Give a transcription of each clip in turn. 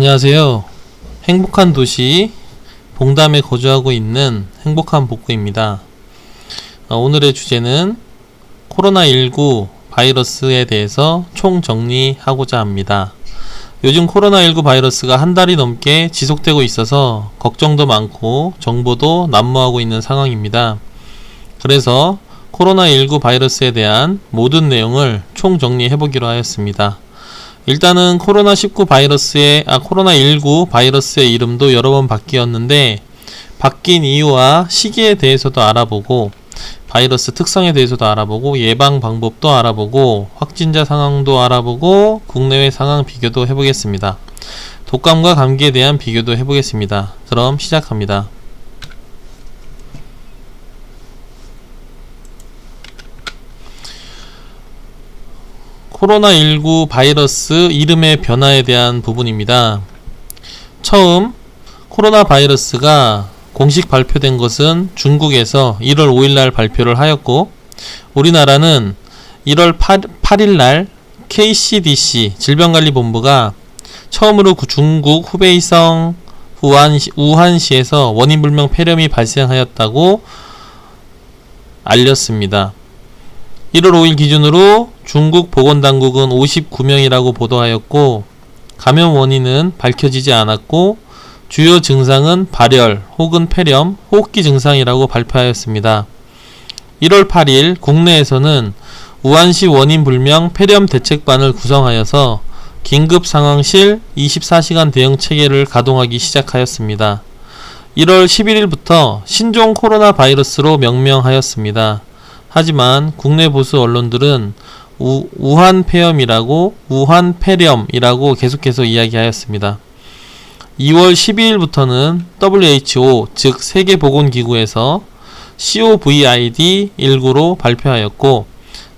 안녕하세요. 행복한 도시 봉담에 거주하고 있는 행복한 복구입니다. 어, 오늘의 주제는 코로나19 바이러스에 대해서 총 정리하고자 합니다. 요즘 코로나19 바이러스가 한 달이 넘게 지속되고 있어서 걱정도 많고 정보도 난무하고 있는 상황입니다. 그래서 코로나19 바이러스에 대한 모든 내용을 총 정리해 보기로 하였습니다. 일단은 코로나19 바이러스의 아 코로나19 바이러스의 이름도 여러 번 바뀌었는데 바뀐 이유와 시기에 대해서도 알아보고 바이러스 특성에 대해서도 알아보고 예방 방법도 알아보고 확진자 상황도 알아보고 국내외 상황 비교도 해보겠습니다. 독감과 감기에 대한 비교도 해보겠습니다. 그럼 시작합니다. 코로나19 바이러스 이름의 변화에 대한 부분입니다. 처음 코로나 바이러스가 공식 발표된 것은 중국에서 1월 5일 날 발표를 하였고 우리나라는 1월 8, 일날 KCDC 질병관리본부가 처음으로 구- 중국 후베이성 우한시, 우한시에서 원인불명 폐렴이 발생하였다고 알렸습니다. 1월 5일 기준으로 중국 보건당국은 59명이라고 보도하였고 감염 원인은 밝혀지지 않았고 주요 증상은 발열 혹은 폐렴, 호흡기 증상이라고 발표하였습니다. 1월 8일 국내에서는 우한시 원인 불명 폐렴 대책반을 구성하여서 긴급 상황실 24시간 대응 체계를 가동하기 시작하였습니다. 1월 11일부터 신종 코로나 바이러스로 명명하였습니다. 하지만 국내 보수 언론들은 우, 우한 폐렴이라고 우한 폐렴이라고 계속해서 이야기하였습니다. 2월 12일부터는 WHO 즉 세계보건기구에서 COVID-19로 발표하였고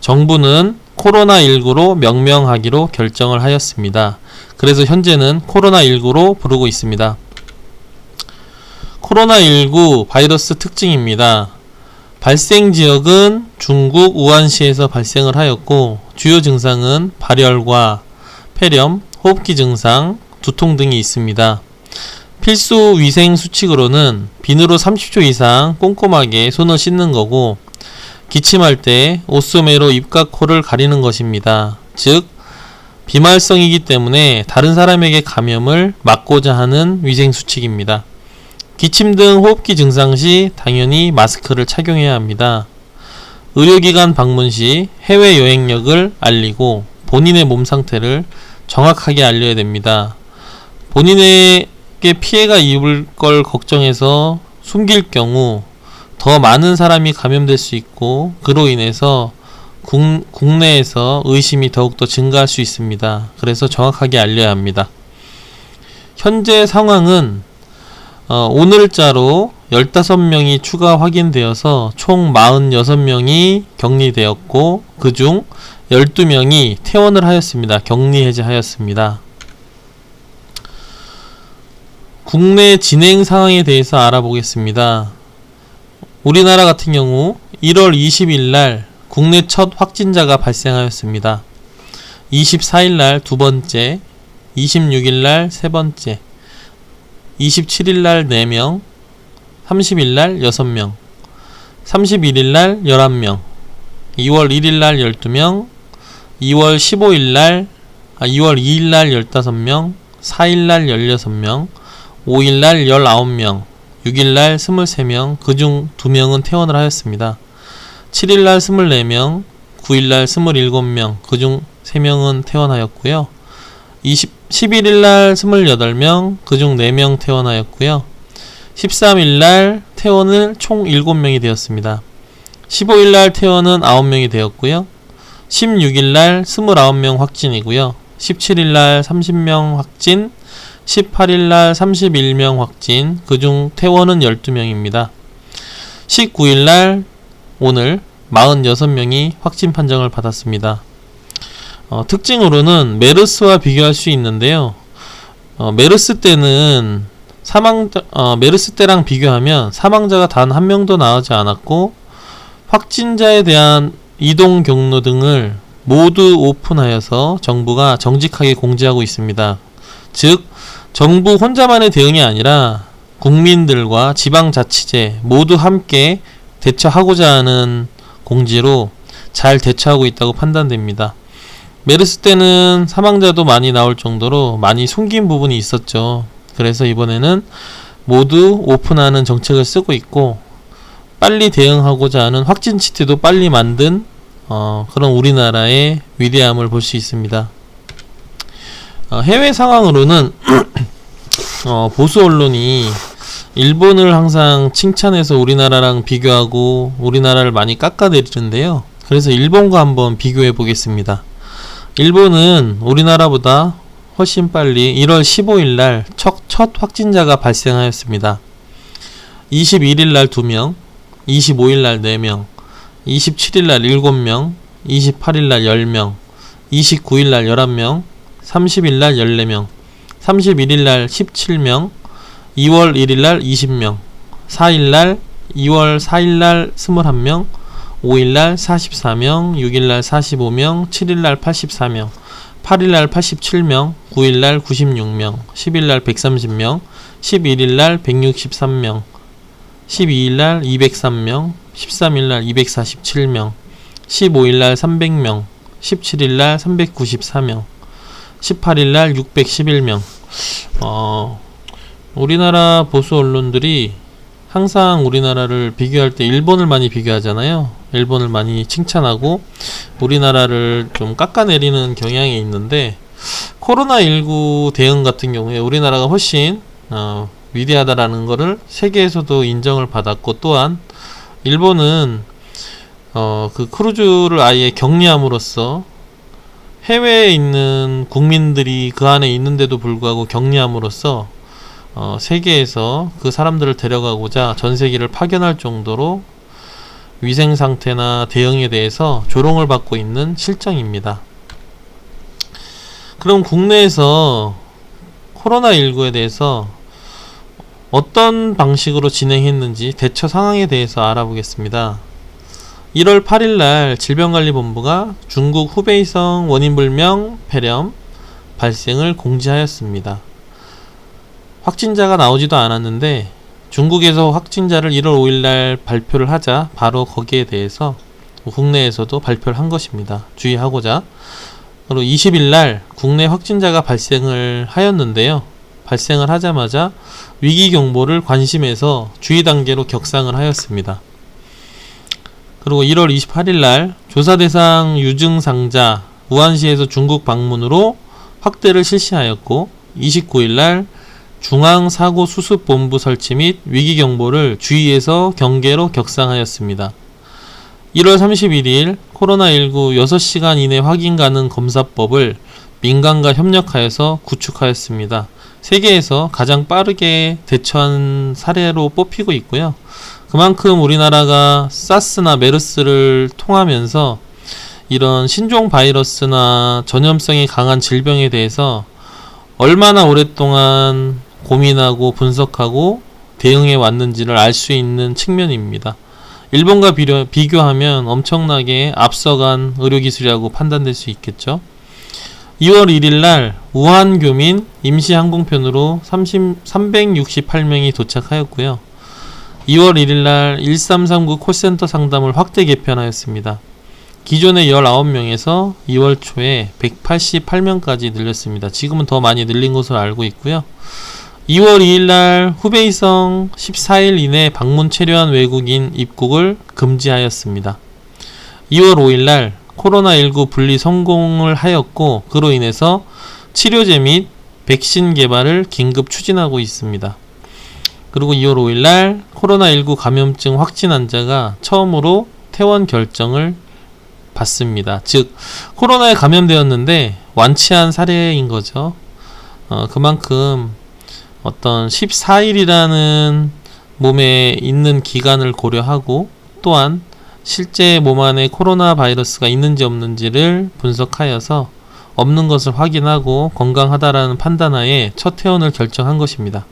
정부는 코로나19로 명명하기로 결정을 하였습니다. 그래서 현재는 코로나19로 부르고 있습니다. 코로나19 바이러스 특징입니다. 발생 지역은 중국 우한시에서 발생을 하였고 주요 증상은 발열과 폐렴, 호흡기 증상, 두통 등이 있습니다. 필수 위생 수칙으로는 비누로 30초 이상 꼼꼼하게 손을 씻는 거고 기침할 때 옷소매로 입과 코를 가리는 것입니다. 즉 비말성이기 때문에 다른 사람에게 감염을 막고자 하는 위생 수칙입니다. 기침 등 호흡기 증상 시 당연히 마스크를 착용해야 합니다. 의료기관 방문 시 해외 여행력을 알리고 본인의 몸 상태를 정확하게 알려야 됩니다. 본인에게 피해가 입을 걸 걱정해서 숨길 경우 더 많은 사람이 감염될 수 있고 그로 인해서 국, 국내에서 의심이 더욱더 증가할 수 있습니다. 그래서 정확하게 알려야 합니다. 현재 상황은 어, 오늘자로 15명이 추가 확인되어서 총 46명이 격리되었고 그중 12명이 퇴원을 하였습니다. 격리 해제하였습니다. 국내 진행 상황에 대해서 알아보겠습니다. 우리나라 같은 경우 1월 20일 날 국내 첫 확진자가 발생하였습니다. 24일 날 두 번째, 26일 날 세 번째, 27일 날 4명, 30일 날 6명, 31일 날 11명, 2월 1일 날 12명, 2월 15일 날, 아, 2월 2일 날 15명, 4일 날 16명, 5일 날 19명, 6일 날 23명, 그중 2명은 퇴원을 하였습니다. 7일 날 24명, 9일 날 27명, 그중 3명은 퇴원하였고요. 20, 11일 날 28명, 그중 4명 퇴원하였고요. 13일 날 퇴원은 총 7명이 되었습니다. 15일 날 퇴원은 9명이 되었고요. 16일 날 29명 확진이고요. 17일 날 30명 확진, 18일 날 31명 확진, 그중 퇴원은 12명입니다. 19일 날 오늘 46명이 확진 판정을 받았습니다. 어, 특징으로는 메르스와 비교할 수 있는데요. 어, 메르스 때는 사망자 어, 메르스 때랑 비교하면 사망자가 단 한 명도 나오지 않았고 확진자에 대한 이동 경로 등을 모두 오픈하여서 정부가 정직하게 공지하고 있습니다. 즉 정부 혼자만의 대응이 아니라 국민들과 지방자치제 모두 함께 대처하고자 하는 공지로 잘 대처하고 있다고 판단됩니다. 메르스 때는 사망자도 많이 나올 정도로 많이 숨긴 부분이 있었죠. 그래서 이번에는 모두 오픈하는 정책을 쓰고 있고 빨리 대응하고자 하는 확진 치트도 빨리 만든 어, 그런 우리나라의 위대함을 볼 수 있습니다. 어, 해외 상황으로는 어, 보수 언론이 일본을 항상 칭찬해서 우리나라랑 비교하고 우리나라를 많이 깎아내리는데요. 그래서 일본과 한번 비교해 보겠습니다. 일본은 우리나라보다 훨씬 빨리 1월 15일 날 첫, 첫 확진자가 발생하였습니다. 21일 날 2명, 25일 날 4명, 27일 날 7명, 28일 날 10명, 29일 날 11명, 30일 날 14명, 31일 날 17명, 2월 1일 날 20명, 4일 날 2월 4일 날 21명, 5일 날 44명, 6일 날 45명, 7일 날 84명, 8일 날 87명, 9일 날 96명, 10일 날 130명, 11일 날 163명, 12일 날 203명, 13일 날 247명, 15일 날 300명, 17일 날 394명, 18일 날 611명. 어, 우리나라 보수 언론들이 항상 우리나라를 비교할 때 일본을 많이 비교하잖아요. 일본을 많이 칭찬하고 우리나라를 좀 깎아내리는 경향이 있는데 코로나19 대응 같은 경우에 우리나라가 훨씬 어, 위대하다라는 것을 세계에서도 인정을 받았고 또한 일본은 어, 그 크루즈를 아예 격리함으로써 해외에 있는 국민들이 그 안에 있는데도 불구하고 격리함으로써 어, 세계에서 그 사람들을 데려가고자 전 세계를 파견할 정도로 위생 상태나 대응에 대해서 조롱을 받고 있는 실정입니다. 그럼 국내에서 코로나19에 대해서 어떤 방식으로 진행했는지 대처 상황에 대해서 알아보겠습니다. 1월 8일 날 질병관리본부가 중국 후베이성 원인불명 폐렴 발생을 공지하였습니다. 확진자가 나오지도 않았는데 중국에서 확진자를 1월 5일 날 발표를 하자 바로 거기에 대해서 국내에서도 발표를 한 것입니다. 주의하고자. 그리고 20일 날 국내 확진자가 발생을 하였는데요. 발생을 하자마자 위기 경보를 관심에서 주의 단계로 격상을 하였습니다. 그리고 1월 28일 날 조사 대상 유증상자 우한시에서 중국 방문으로 확대를 실시하였고 29일 날 중앙사고수습본부 설치 및 위기경보를 주의에서 경계로 격상하였습니다. 1월 31일 코로나19 6시간 이내 확인 가능 검사법을 민간과 협력하여서 구축하였습니다. 세계에서 가장 빠르게 대처한 사례로 뽑히고 있고요. 그만큼 우리나라가 사스나 메르스를 통하면서 이런 신종 바이러스나 전염성이 강한 질병에 대해서 얼마나 오랫동안 고민하고 분석하고 대응해 왔는지를 알 수 있는 측면입니다. 일본과 비교, 비교하면 엄청나게 앞서간 의료기술이라고 판단될 수 있겠죠. 2월 1일 날 우한 교민 임시 항공편으로 30, 368명이 도착하였고요. 2월 1일 날 1339 콜센터 상담을 확대 개편하였습니다. 기존의 19명에서 2월 초에 188명까지 늘렸습니다. 지금은 더 많이 늘린 것으로 알고 있고요. 2월 2일 날 후베이성 14일 이내 방문 체류한 외국인 입국을 금지하였습니다. 2월 5일 날 코로나19 분리 성공을 하였고 그로 인해서 치료제 및 백신 개발을 긴급 추진하고 있습니다. 그리고 2월 5일 날 코로나19 감염증 확진 환자가 처음으로 퇴원 결정을 받습니다. 즉 코로나에 감염되었는데 완치한 사례인 거죠. 어, 그만큼 어떤 14일이라는 몸에 있는 기간을 고려하고 또한 실제 몸 안에 코로나 바이러스가 있는지 없는지를 분석하여서 없는 것을 확인하고 건강하다라는 판단하에 첫 퇴원을 결정한 것입니다.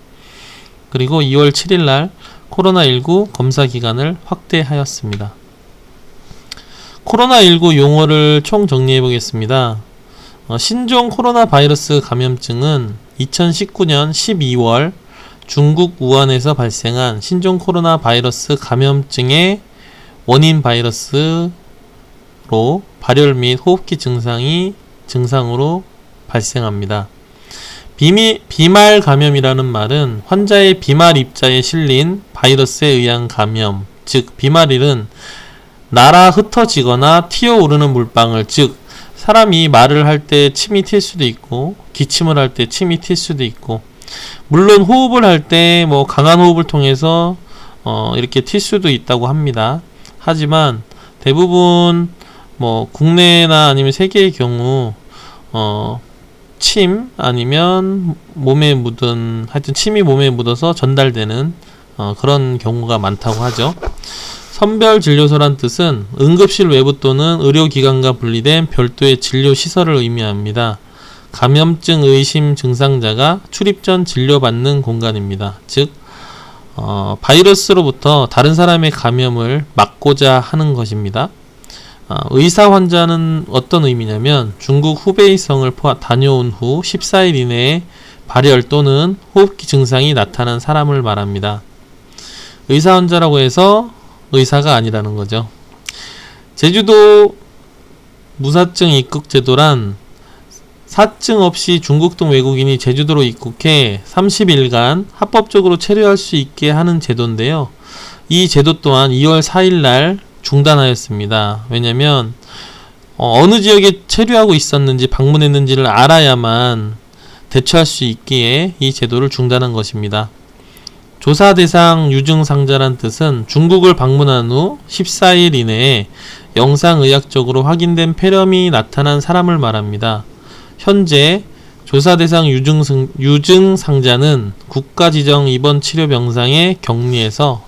그리고 2월 7일 날 코로나19 검사 기간을 확대하였습니다. 코로나19 용어를 총 정리해 보겠습니다. 어, 신종 코로나 바이러스 감염증은 2019년 12월 중국 우한에서 발생한 신종 코로나 바이러스 감염증의 원인 바이러스로 발열 및 호흡기 증상이 증상으로 발생합니다. 비미, 비말 감염이라는 말은 환자의 비말 입자에 실린 바이러스에 의한 감염, 즉 비말일은 날아 흩어지거나 튀어오르는 물방울, 즉 사람이 말을 할 때 침이 튈 수도 있고 기침을 할 때 침이 튈 수도 있고 물론 호흡을 할 때 뭐 강한 호흡을 통해서 어 이렇게 튈 수도 있다고 합니다. 하지만 대부분 뭐 국내나 아니면 세계의 경우 어, 침 아니면 몸에 묻은 하여튼 침이 몸에 묻어서 전달되는 어, 그런 경우가 많다고 하죠. 선별 진료소란 뜻은 응급실 외부 또는 의료기관과 분리된 별도의 진료 시설을 의미합니다. 감염증 의심 증상자가 출입 전 진료받는 공간입니다. 즉, 어, 바이러스로부터 다른 사람의 감염을 막고자 하는 것입니다. 어, 의사 환자는 어떤 의미냐면 중국 후베이성을 포함 다녀온 후 14일 이내에 발열 또는 호흡기 증상이 나타난 사람을 말합니다. 의사 환자라고 해서 의사가 아니라는 거죠. 제주도 무사증 입국 제도란 사증 없이 중국 등 외국인이 제주도로 입국해 30일간 합법적으로 체류할 수 있게 하는 제도인데요. 이 제도 또한 2월 4일 날 중단하였습니다. 왜냐면 어, 느 지역에 체류하고 있었는지 방문했는지를 알아야만 대처할 수 있기에 이 제도를 중단한 것입니다. 조사 대상 유증 상자란 뜻은 중국을 방문한 후 14일 이내에 영상의학적으로 확인된 폐렴이 나타난 사람을 말합니다. 현재 조사 대상 유증, 유증 상자는 국가 지정 입원 치료 병상에 격리해서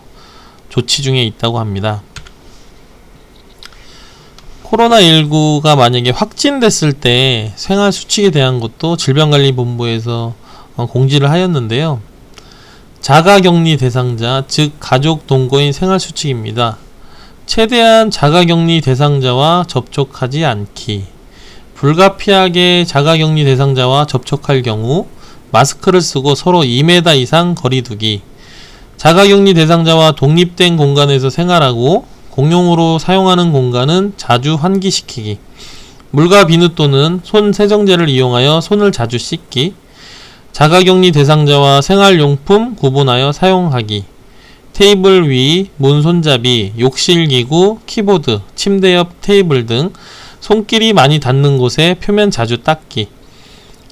조치 중에 있다고 합니다. 코로나19가 만약에 확진됐을 때 생활 수칙에 대한 것도 질병관리본부에서 어, 공지를 하였는데요. 자가격리 대상자, 즉 가족 동거인 생활 수칙입니다. 최대한 자가격리 대상자와 접촉하지 않기. 불가피하게 자가격리 대상자와 접촉할 경우 마스크를 쓰고 서로 2m 이상 거리두기. 자가격리 대상자와 독립된 공간에서 생활하고 공용으로 사용하는 공간은 자주 환기시키기. 물과 비누 또는 손 세정제를 이용하여 손을 자주 씻기. 자가격리 대상자와 생활용품 구분하여 사용하기. 테이블 위, 문 손잡이, 욕실 기구, 키보드, 침대 옆 테이블 등 손길이 많이 닿는 곳에 표면 자주 닦기.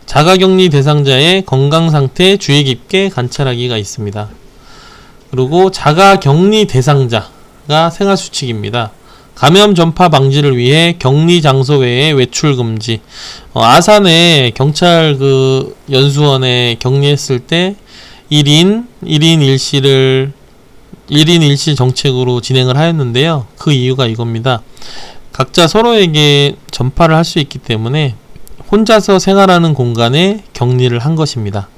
자가격리 대상자의 건강 상태 주의 깊게 관찰하기가 있습니다. 그리고 자가격리 대상자 가 생활 수칙입니다. 감염 전파 방지를 위해 격리 장소 외에 외출 금지. 어, 아산에 경찰 그 연수원에 격리했을 때 1인 1인 1실을 1인 1실 정책으로 진행을 하였는데요. 그 이유가 이겁니다. 각자 서로에게 전파를 할 수 있기 때문에 혼자서 생활하는 공간에 격리를 한 것입니다.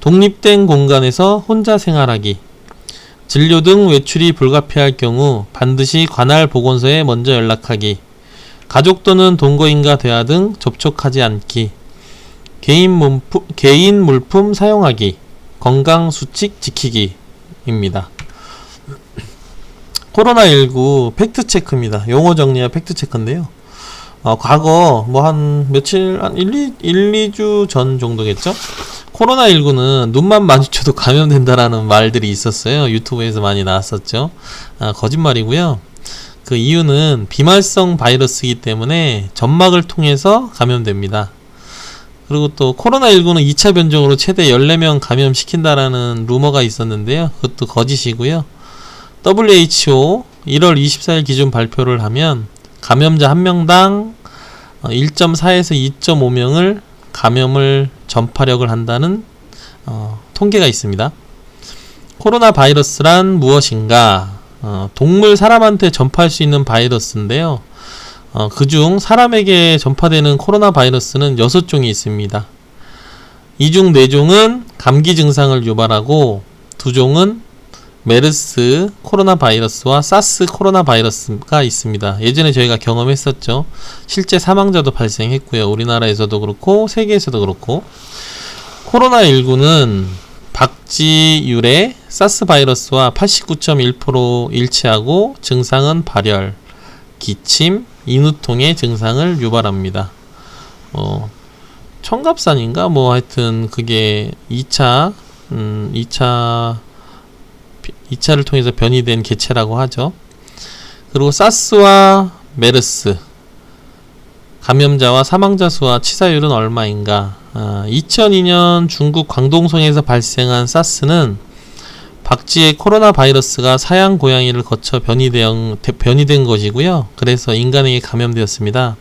독립된 공간에서 혼자 생활하기. 진료 등 외출이 불가피할 경우 반드시 관할 보건소에 먼저 연락하기. 가족 또는 동거인과 대화 등 접촉하지 않기. 개인, 문품, 개인 물품 사용하기. 건강 수칙 지키기입니다. 코로나19 팩트체크입니다. 용어 정리와 팩트체크인데요. 어, 과거 뭐 한 며칠 한 1, 2, 1, 2주 전 정도겠죠? 코로나19는 눈만 마주쳐도 감염된다라는 말들이 있었어요. 유튜브에서 많이 나왔었죠. 아, 거짓말이고요. 그 이유는 비말성 바이러스이기 때문에 점막을 통해서 감염됩니다. 그리고 또 코로나19는 2차 변종으로 최대 14명 감염시킨다라는 루머가 있었는데요. 그것도 거짓이고요. WHO 1월 24일 기준 발표를 하면 감염자 1명당 1.4에서 2.5명을 감염을 전파력을 한다는 어, 통계가 있습니다. 코로나 바이러스란 무엇인가? 어, 동물 사람한테 전파할 수 있는 바이러스인데요. 어, 그중 사람에게 전파되는 코로나 바이러스는 6종이 있습니다. 이중 4종은 감기 증상을 유발하고 2종은 메르스 코로나 바이러스와 사스 코로나 바이러스가 있습니다. 예전에 저희가 경험했었죠. 실제 사망자도 발생했고요. 우리나라에서도 그렇고 세계에서도 그렇고 코로나19는 박쥐율의 사스 바이러스와 89.1% 일치하고 증상은 발열, 기침, 인후통의 증상을 유발합니다. 어, 청갑산인가 뭐 하여튼 그게 2차 음, 2차 2차를 통해서 변이된 개체라고 하죠. 그리고 사스와 메르스 감염자와 사망자 수와 치사율은 얼마인가? 아, 2002년 중국 광동성에서 발생한 사스는 박쥐의 코로나 바이러스가 사양 고양이를 거쳐 변이된, 변이된 것이고요. 그래서 인간에게 감염되었습니다.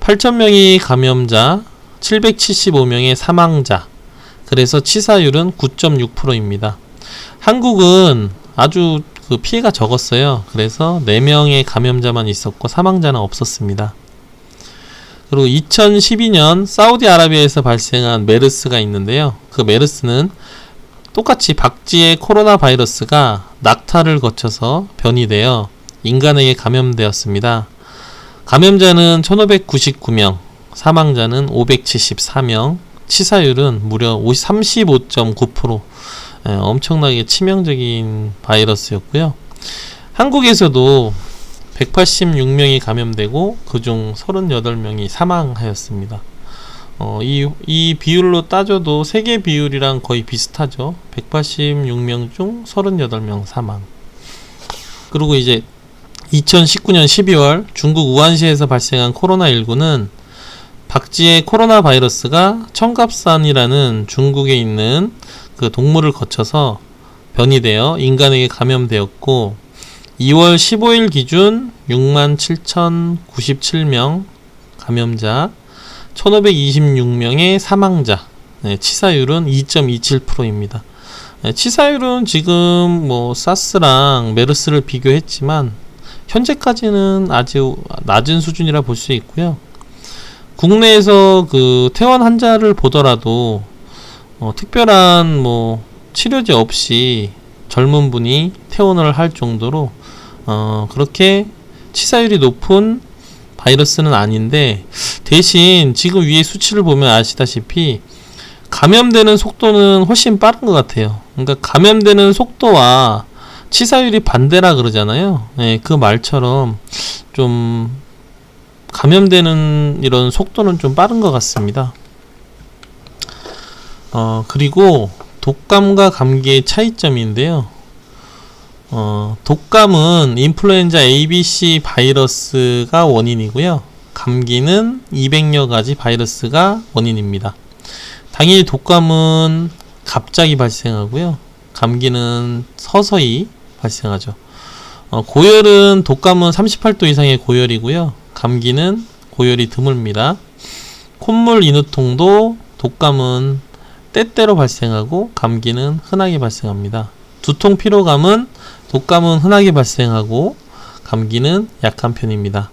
8,000명이 감염자, 775명의 사망자, 그래서 치사율은 9.6%입니다. 한국은 아주 그 피해가 적었어요. 그래서 4명의 감염자만 있었고 사망자는 없었습니다. 그리고 2012년 사우디아라비아에서 발생한 메르스가 있는데요. 그 메르스는 똑같이 박쥐의 코로나 바이러스가 낙타를 거쳐서 변이되어 인간에게 감염되었습니다. 감염자는 1599명, 사망자는 574명, 치사율은 무려 35.9%, 예, 엄청나게 치명적인 바이러스였고요. 한국에서도 186명이 감염되고 그중 38명이 사망하였습니다. 어, 이, 이 비율로 따져도 세계 비율이랑 거의 비슷하죠. 186명 중 38명 사망. 그리고 이제 2019년 12월 중국 우한시에서 발생한 코로나19는 박쥐의 코로나 바이러스가 청갑산이라는 중국에 있는 그 동물을 거쳐서 변이 되어 인간에게 감염되었고 2월 15일 기준 67,097명 감염자, 1,526명의 사망자, 네, 치사율은 2.27%입니다. 네, 치사율은 지금 뭐 사스랑 메르스를 비교했지만 현재까지는 아주 낮은 수준이라 볼 수 있고요. 국내에서 그 퇴원 환자를 보더라도 어, 특별한 뭐 치료제 없이 젊은 분이 퇴원을 할 정도로 어, 그렇게 치사율이 높은 바이러스는 아닌데 대신 지금 위에 수치를 보면 아시다시피 감염되는 속도는 훨씬 빠른 것 같아요. 그러니까 감염되는 속도와 치사율이 반대라 그러잖아요. 네, 그 말처럼 좀 감염되는 이런 속도는 좀 빠른 것 같습니다. 어, 그리고 독감과 감기의 차이점인데요. 어, 독감은 인플루엔자 ABC 바이러스가 원인이고요. 감기는 200여 가지 바이러스가 원인입니다. 당일 독감은 갑자기 발생하고요. 감기는 서서히 발생하죠. 어, 고열은 독감은 38도 이상의 고열이고요. 감기는 고열이 드뭅니다. 콧물 인후통도 독감은 때때로 발생하고 감기는 흔하게 발생합니다. 두통 피로감은 독감은 흔하게 발생하고 감기는 약한 편입니다.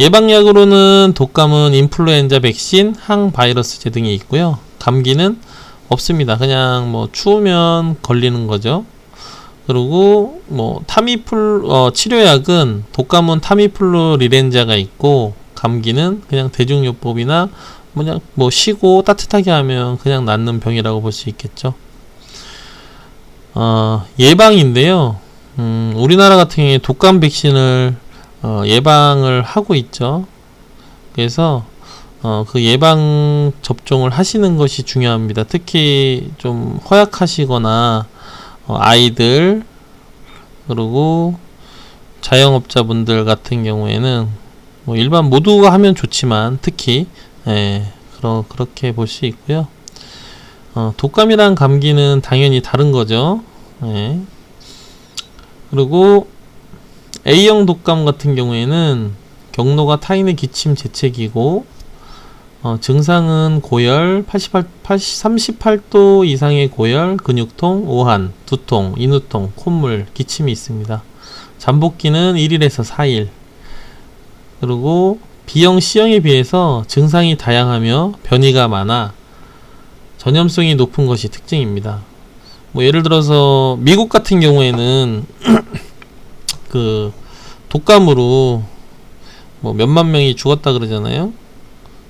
예방약으로는 독감은 인플루엔자 백신, 항바이러스제 등이 있고요. 감기는 없습니다. 그냥 뭐 추우면 걸리는 거죠. 그리고 뭐 타미플 어, 치료약은 독감은 타미플루 리렌자가 있고 감기는 그냥 대중요법이나 그냥 뭐 쉬고 따뜻하게 하면 그냥 낫는 병이라고 볼 수 있겠죠. 어, 예방인데요. 음, 우리나라 같은 경우에 독감 백신을 어, 예방을 하고 있죠. 그래서 어, 그 예방 접종을 하시는 것이 중요합니다. 특히 좀 허약하시거나 어, 아이들 그리고 자영업자분들 같은 경우에는 뭐 일반 모두가 하면 좋지만 특히 예, 그러, 그렇게 볼 수 있고요. 어, 독감이랑 감기는 당연히 다른 거죠. 예. 그리고 A형 독감 같은 경우에는 경로가 타인의 기침 재채기고 어, 증상은 고열, 88, 80, 38도 이상의 고열, 근육통, 오한, 두통, 인후통, 콧물, 기침이 있습니다. 잠복기는 1일에서 4일. 그리고 B형, C형에 비해서 증상이 다양하며 변이가 많아 전염성이 높은 것이 특징입니다. 뭐 예를 들어서 미국 같은 경우에는 그 독감으로 뭐 몇만 명이 죽었다 그러잖아요.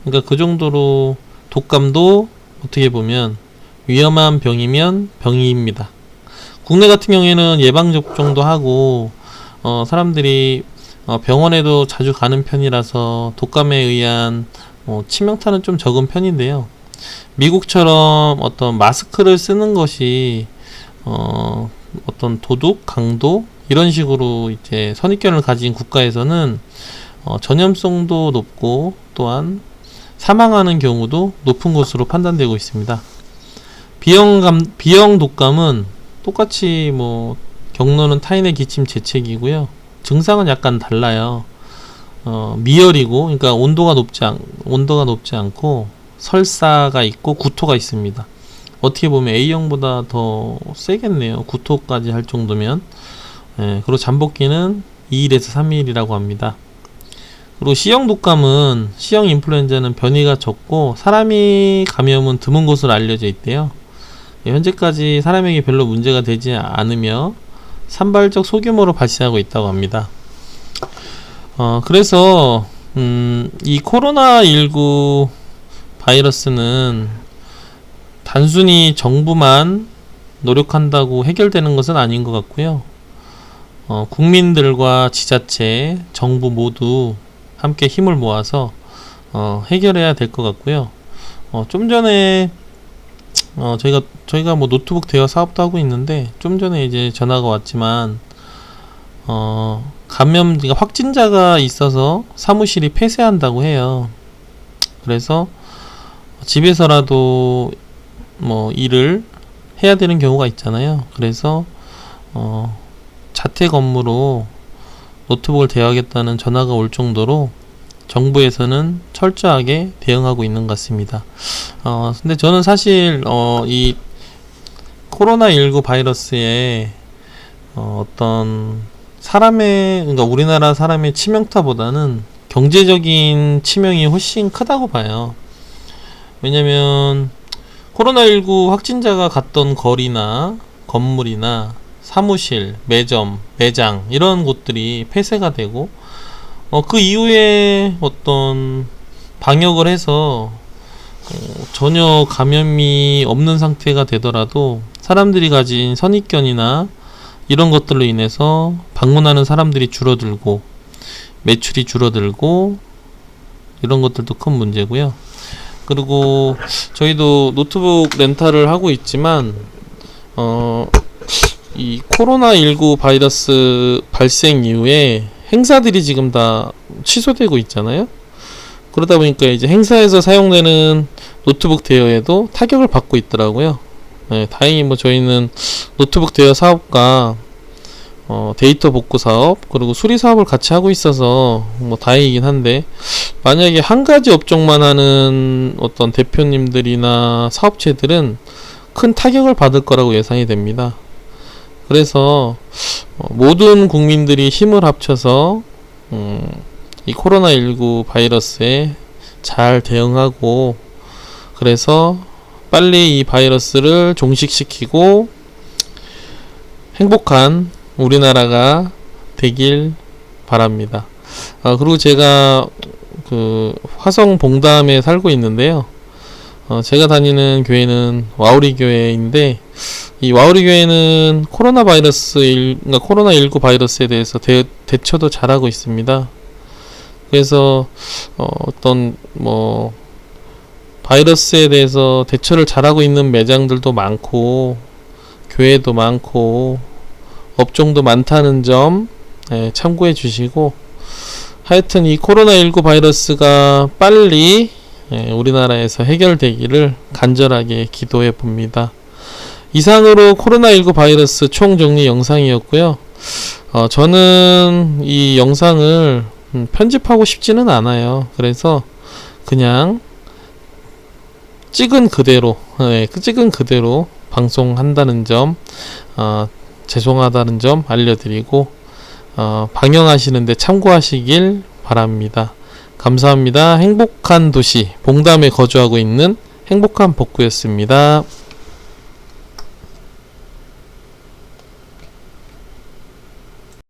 그러니까 그 정도로 독감도 어떻게 보면 위험한 병이면 병이입니다. 국내 같은 경우에는 예방 접종도 하고 어, 사람들이 어, 병원에도 자주 가는 편이라서 독감에 의한 어, 치명타는 좀 적은 편인데요. 미국처럼 어떤 마스크를 쓰는 것이 어, 어떤 도둑, 강도 이런 식으로 이제 선입견을 가진 국가에서는 어, 전염성도 높고 또한 사망하는 경우도 높은 것으로 판단되고 있습니다. 비형감, 비형 독감은 똑같이 뭐 경로는 타인의 기침 재채기고요. 증상은 약간 달라요. 어, 미열이고, 그러니까 온도가 높지 않, 온도가 높지 않고 설사가 있고 구토가 있습니다. 어떻게 보면 A형보다 더 세겠네요. 구토까지 할 정도면. 예, 그리고 잠복기는 2일에서 3일이라고 합니다. 그리고 C형 독감은 C형 인플루엔자는 변이가 적고 사람이 감염은 드문 것으로 알려져 있대요. 예, 현재까지 사람에게 별로 문제가 되지 않으며 산발적 소규모로 발생하고 있다고 합니다. 어, 그래서 음, 이 코로나19 바이러스는 단순히 정부만 노력한다고 해결되는 것은 아닌 것 같고요. 어, 국민들과 지자체, 정부 모두 함께 힘을 모아서 어, 해결해야 될 것 같고요. 어, 좀 전에 어, 저희가 저희가 뭐 노트북 대여 사업도 하고 있는데 좀 전에 이제 전화가 왔지만 어, 감염 그러니까 확진자가 있어서 사무실이 폐쇄한다고 해요. 그래서 집에서라도 뭐 일을 해야 되는 경우가 있잖아요. 그래서 어, 자택 업무로 노트북을 대여하겠다는 전화가 올 정도로 정부에서는 철저하게 대응하고 있는 것 같습니다. 어, 근데 저는 사실, 어, 이 코로나19 바이러스의 어, 어떤 사람의, 그러니까 우리나라 사람의 치명타보다는 경제적인 치명이 훨씬 크다고 봐요. 왜냐면 코로나19 확진자가 갔던 거리나 건물이나 사무실, 매점, 매장 이런 곳들이 폐쇄가 되고 어, 그 이후에 어떤 방역을 해서 어, 전혀 감염이 없는 상태가 되더라도 사람들이 가진 선입견이나 이런 것들로 인해서 방문하는 사람들이 줄어들고 매출이 줄어들고 이런 것들도 큰 문제고요. 그리고 저희도 노트북 렌탈을 하고 있지만 어, 이 코로나 19 바이러스 발생 이후에 행사들이 지금 다 취소되고 있잖아요. 그러다 보니까 이제 행사에서 사용되는 노트북 대여에도 타격을 받고 있더라고요. 네, 다행히 뭐 저희는 노트북 대여 사업과 어, 데이터 복구 사업 그리고 수리 사업을 같이 하고 있어서 뭐 다행이긴 한데 만약에 한 가지 업종만 하는 어떤 대표님들이나 사업체들은 큰 타격을 받을 거라고 예상이 됩니다. 그래서 어, 모든 국민들이 힘을 합쳐서 음, 이 코로나19 바이러스에 잘 대응하고 그래서 빨리 이 바이러스를 종식시키고 행복한 우리나라가 되길 바랍니다. 아, 그리고 제가 그 화성 봉담에 살고 있는데요. 어, 제가 다니는 교회는 와우리 교회인데 이 와우리 교회는 코로나 바이러스 일, 그러니까 코로나 19 바이러스에 대해서 대, 대처도 잘하고 있습니다. 그래서 어, 어떤 뭐 바이러스에 대해서 대처를 잘하고 있는 매장들도 많고 교회도 많고 업종도 많다는 점 예, 참고해 주시고 하여튼 이 코로나 19 바이러스가 빨리 예, 우리나라에서 해결되기를 간절하게 기도해 봅니다. 이상으로 코로나19 바이러스 총정리 영상이었고요. 어, 저는 이 영상을 음, 편집하고 싶지는 않아요. 그래서 그냥 찍은 그대로, 네, 찍은 그대로 방송한다는 점, 어, 죄송하다는 점 알려드리고, 어, 방영하시는데 참고하시길 바랍니다. 감사합니다. 행복한 도시 봉담에 거주하고 있는 행복한 복구였습니다.